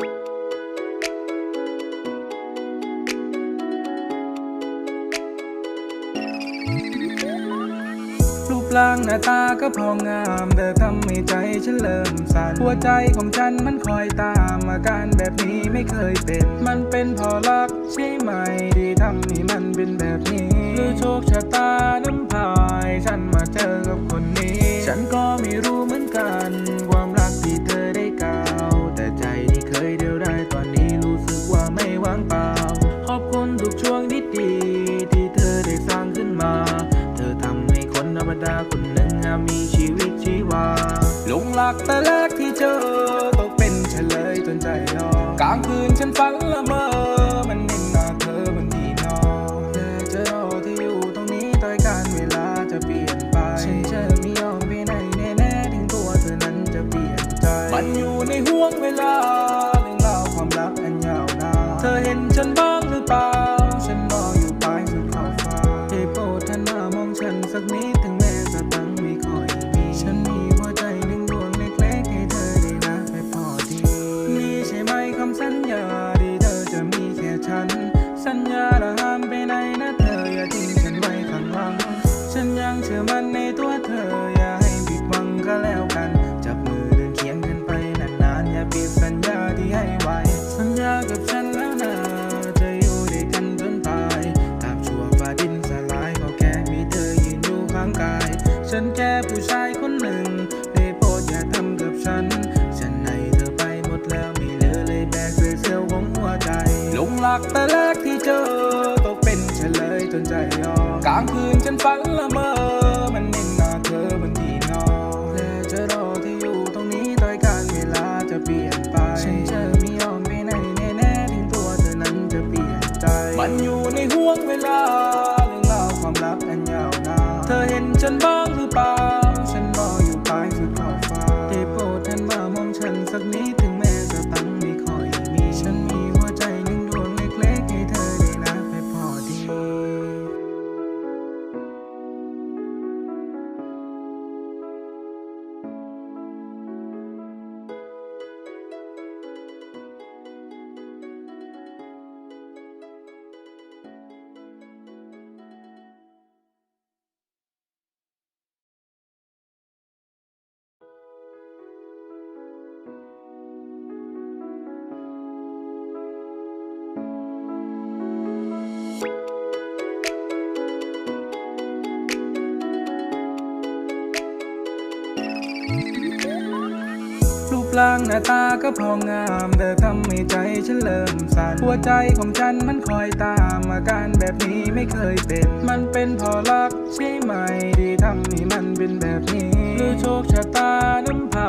รูปร่างหน้าตาก็พองามเธอทำให้ใจฉันเริ่มสั่นหัวใจของฉันมันคอยตามอาการแบบนี้ไม่เคยเป็น มันเป็นพอรักใช่ไหมที่ทำให้มันเป็นแบบนี้หรือโชคชะตาน้ำพา หลงรักแต่แรกที่เจอตกเป็นเฉลยจนใจยอมกลางคืนฉันฝันละเมอ มันเห็นหน้าเธอบนที่นอนแต่เจอเราที่อยู่ตรงนี้ต่อยการเวลาจะเปลี่ยนไปฉันจะไม่ยอมไปไหนแน่ๆถึงตัวเธอนั้นจะเปลี่ยนใจ มันอยู่ในห่วงเวลา ฉันแค่ผู้ชายคนหนึ่งได้โปรดอย่าทำกับฉัน ฉันให้เธอไปหมดแล้วไม่เหลือเลยแบกเศษเสี้ยวของหัวใจหลงรักแต่แรกที่เจอตกเป็นเฉลยจนใจยอมกลางคืนฉันฝันละเมอมันเห็นหน้าเธอบนที่นอนและจะรอที่อยู่ตรงนี้ต่อยการเวลาจะเปลี่ยนไปฉันจะไม่ยอมไปไหนแน่ๆถึงตัวเธอนั้นจะเปลี่ยนใจมันอยู่ ลางหน้าตาก็พองามแต่ทำให้ใจฉันเริ่มสั่นหัวใจของฉันมันคอยตามอาการแบบนี้ไม่เคยเป็น มันเป็นเพอรักใช่ไหมที่ทำให้มันเป็นแบบนี้หรือโชคชะตาน้ำพา